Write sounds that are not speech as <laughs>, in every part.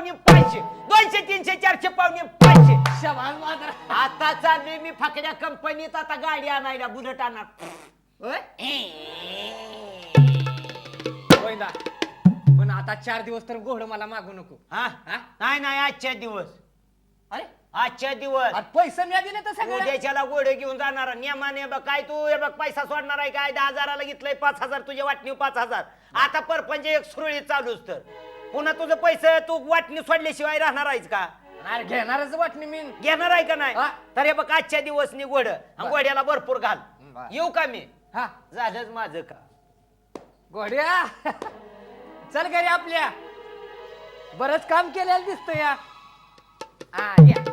पावणे पाचशे दोनशे तीनशे चारशे पावणे पाचशे. आता चाललोय मी फकड्या कंपनीत आता गाडी आणायला बुलेट आणणार पण आता चार दिवस तर घोड मला मागू नको. हा? हा? नाही नाही आजच्या दिवस. अरे? आजच्या दिवस. पैसे मी दिले तर सगळं उद्याच्याला गोडे घेऊन जाणार नियमाने बघ काय तू? हे बघ पैसा सोडणार आहे काय? दहा हजाराला घेतलंय पाच हजार तुझे वाटणी पाच हजार. आता परपंच एक सुरळीत चालूच तर. पुन्हा तुझं पैसे तू वाटणी सोडल्याशिवाय राहणार आहेस का? अरे घेणारच वाटणी मी. घेणार आहे का नाही? हा. तर हे बघ आजच्या दिवस नि गोड आणि. गोड्याला भरपूर घाल. बर. येऊ का मी? हा. झालंच माझं का? घोड्या? <laughs> चल घरी आपल्या. बरंच काम केलेलं दिसतं या. हा या या.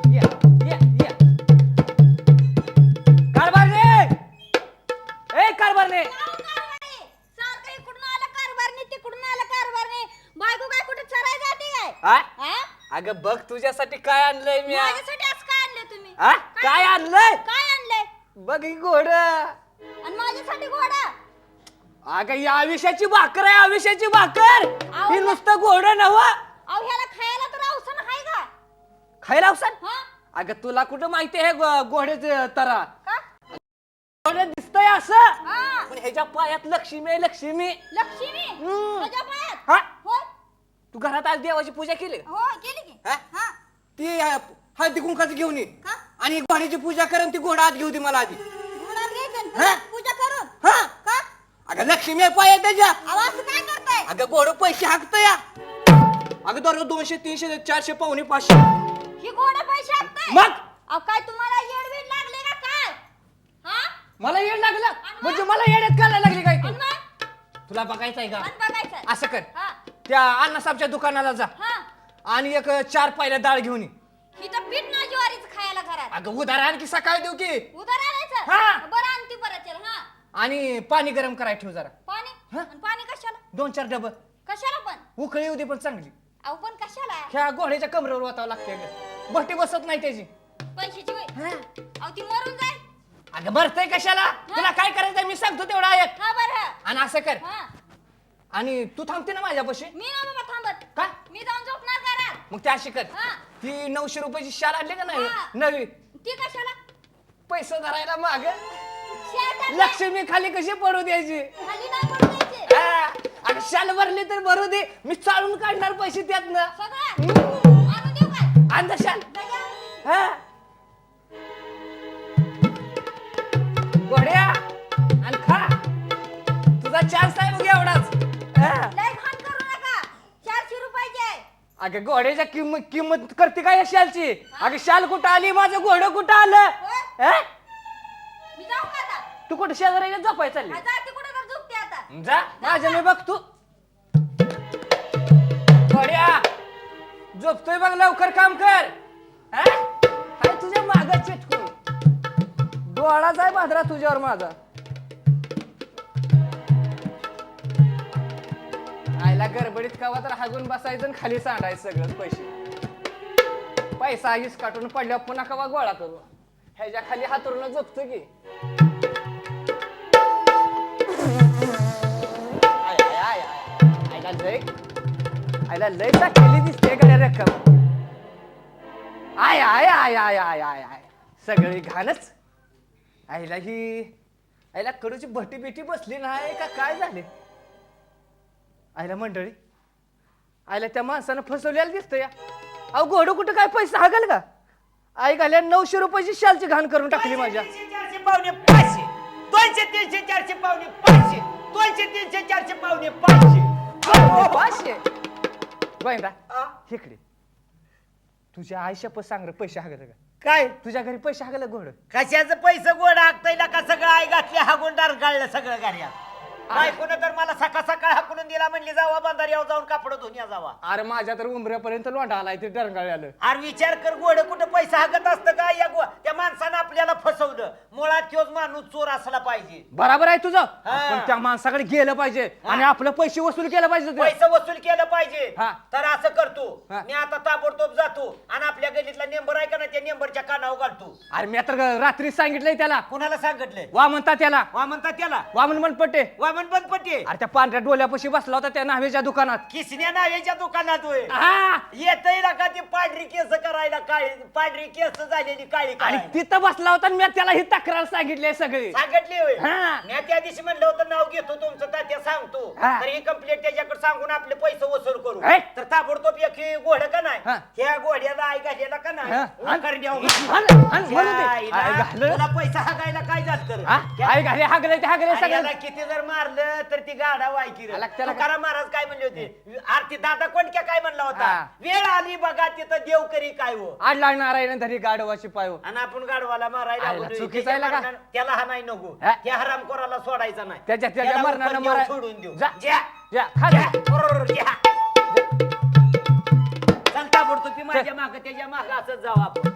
हा? हा? अगं बग तुझ्यासाठी काय आणलंय मी माझ्यासाठी आज काय आणले तुम्ही? हा? काय आणलंय? काय आणलंय? बघ ही घोड. आणि माझ्यासाठी घोडा. अगं ही आयुष्याची भाकर आहे आयुष्याची भाकर. आहो. ही नुसतं घोड नव अहो ह्याला खायला तर अवसन आहे का? खायला अवसान हा. अगं तुला कुठं माहिती आहे घोड्याचे तरा? का? घोडे दिसतंय असं. हा. पण ह्याच्या पायात लक्ष्मी आहे लक्ष्मी. लक्ष्मी? हम्म. माझ्या पायात? हा. होय? तू घरात आज देवाची पूजा केली? हो केली की. हा? हा. ती अ, हळदी कुंकाचं घेऊन ये. का? आणि घोड्याची पूजा करून ती घोडा आत घेऊ दे मला आधी. घोडात घ्यायचं हा? आणि पूजा करून हा? का? अगं लक्ष्मी आहे पाया त्याच्या काय करताय? अगं घोडं पैसे हाकत या अगं दर दोनशे तीनशे चारशे पावणे पाचशे. ही घोडा पैसे हाकताय? मग? अहो काय तुम्हाला येडवीड लागले का काय हा? मला येड लागलं? म्हणजे मला येड्यात घालायला लागली काय तू? मग? तुला बघायचं आहे का बघायचं असं कर. त्या अण्णासाहेबच्या दुकानाला जा. हा. आणि एक चार पायल्या डाळ घेऊन ये. इथं पीठ ना ज्वारीच खायला घरात. अगं उधार आणखी सकाळी देऊ की. उधार आणायचं? हा. बरं आणते परत चल हा. आणि पाणी गरम करायला ठेव जरा. पाणी? हा? आणि पाणी कशाला? दोन चार डब. कशाला पण? उकळी येऊ दे पण चांगली. अहो पण कशाला? ह्या घोड्याच्या कमरेवर वाचावं लागते ग. बट्टी बसत नाही त्याची. पैशाची वय हा. अहो ती मरून जाईल अगं भरतय कशाला? तुला काय करायचंय? मी सांगतो तेवढं ऐक. हा बरं. आणि असं कर. हा. आणि तू थांबते ना माझ्यापाशी? मी ना बाबा थांबत. का मी जाऊन झोपणार घरात. मग ते अशी कर हा. ती नऊशे रुपयाची शाल आणली का नाही? हा. नवी. ती कशाला? पैसे धरायला माग. लक्ष्मी खाली कशी पडू द्यायची? खाली नाही हा. आणि शाल भरली तर भरू दे. मी चालून काढणार पैसे त्यातनं. सगळं. आणून देऊ काय अंध शाल. हा. अगं घोड्याच्या किंमत किंमत करते काय या शालची? अगं शाल कुठं आली? माझं घोडं कुठं आलं? होय? हा? मी जाऊ का आता? तू कुठं शेजारी झोपाय चालली? जाते कुठे तर झोपते आता. जा माझ्या मी बघ तू घोड्या झोपतोय बघ लवकर काम कर. हा? काय तुझ्या माग चिटकू. डोळाच आहे भाद्रा तुझ्यावर माझा. आयला गडबडीत कावा तर हागून बसायचं आणि खाली सांडायचं सगळंच पैसे. पैसा आगीच काटून पडल्यावर पुन्हा कवा गोळा करू? ह्याच्या खाली हातरून जपतो की. आय, आयला लय आयला लय टाकलेली दिसते गड्या रक्कम. आय आय आय आय आय आय आय. सगळी घाणच. आईला ही आईला कडूची भटी बिटी बसली नाही का? काय झाले? आईला मंडळी आईला त्या माणसानं फसवलेलं दिसतं या. अहो घोडं कुठं काय पैसा हागल का? आई घाल्या नऊशे रुपयाची शालची घाण करून टाकली माझ्या. तीनशे, चारशे पावणे पाचशे. दोनशे तीनशे चारशे पावणे पाचशे. दोनशे तीनशे चारशे पावणे पाचशे. पाचशे? गोविंदा आ? इकडे. तुझ्या आयुष्या पण सांग रे पैसे हागल का? काय? तुझ्या घरी पैसे हागल घोड कशाचं पैसे गोड हाकताय का सगळं आई घातली हागून डार काढलं सगळं गाड्यात बायकोनं तर मला सकाळ सकाळ हाकलून दिला म्हणली जावा बांधार याव जाऊन कापड धुऊन या जावा. अरे माझ्या तर उमऱ्यापर्यंत लोंढा आलाय ते डरंगाळ आलं. अरे विचार कर गोड कुठं पैसा हागत असतं का? या गो त्या माणसानं आपल्याला फसवलं. मुळात तोच माणूस चोर असला पाहिजे. बराबर आहे तुझं? हा. पण त्या माणसाकडे गेलं पाहिजे. आणि आपलं पैसे वसूल केलं पाहिजे. पैसे वसूल केलं पाहिजे. हा. तर असं करतो हा. मी आता ताबडतोब जातो आणि आपल्या गल्लीतला नेंबर आहे का ना त्या नेंबरच्या कानावर घालतो. अरे मी तर रात्री सांगितलंय त्याला. कुणाला सांगितलंय? वा म्हणता त्याला. वा म्हणतात त्याला. वामन मनपट्टे वामन बंद पट्टी अरे त्या पांढऱ्या डोल्यापाशी बसला होता त्या नावेच्या दुकानात किसन्या नावेच्या दुकानात होय हा येतय ना का ती पांढरी केस करायला काळी पांढरी केस झालेली काळी आणि करायला. तिथं बसला होता आणि मी त्याला ही तक्रार सांगितली सगळी सांगितली होय हा. मी त्या दिवशी म्हणलं होतं नाव घेतो तुमचं तात्या सांगतो हा. तर ही कंप्लेंट त्याच्याकडे सांगून आपले पैसे वसूल करू? तर ताबडतोब एक हे घोड का नाही हा. त्या घोड्याला आई घालेला का नाही हा. उकरड्यावर. हाण, हाण, म्हणू दे. त्या आईला आई घालं. तुला पैसा हागायला काय झालं तर हा? त्या- आई घाले हागले ते हागले आणि याला सगळं किती जर मारलं तर ती गाडा वायकी आला त्याला काय? तुकाराम महाराज काय म्हणले होते आरती दादा कोणत्या काय म्हणला होता हा. वेळ आली बघा तिथं देव करी काय हो आड लागणार आहे ना धरी गाडवाची पाय आणि आपण गाडवाला मारायला आयला. चुकीचं त्याच्या आहे? मरणानं- त्याला हा नाही नको हा? त्या हरामखोराला सोडायचा नाही त्याच्या त्याच्या त्याला मरणानं उपर सोडून देऊ जा. ज्या. जा, खा ज्या. जा. बरोबर, ज्या. चलता बोलतो ती माझ्या माग त्याच्या माग असं जाऊ आपण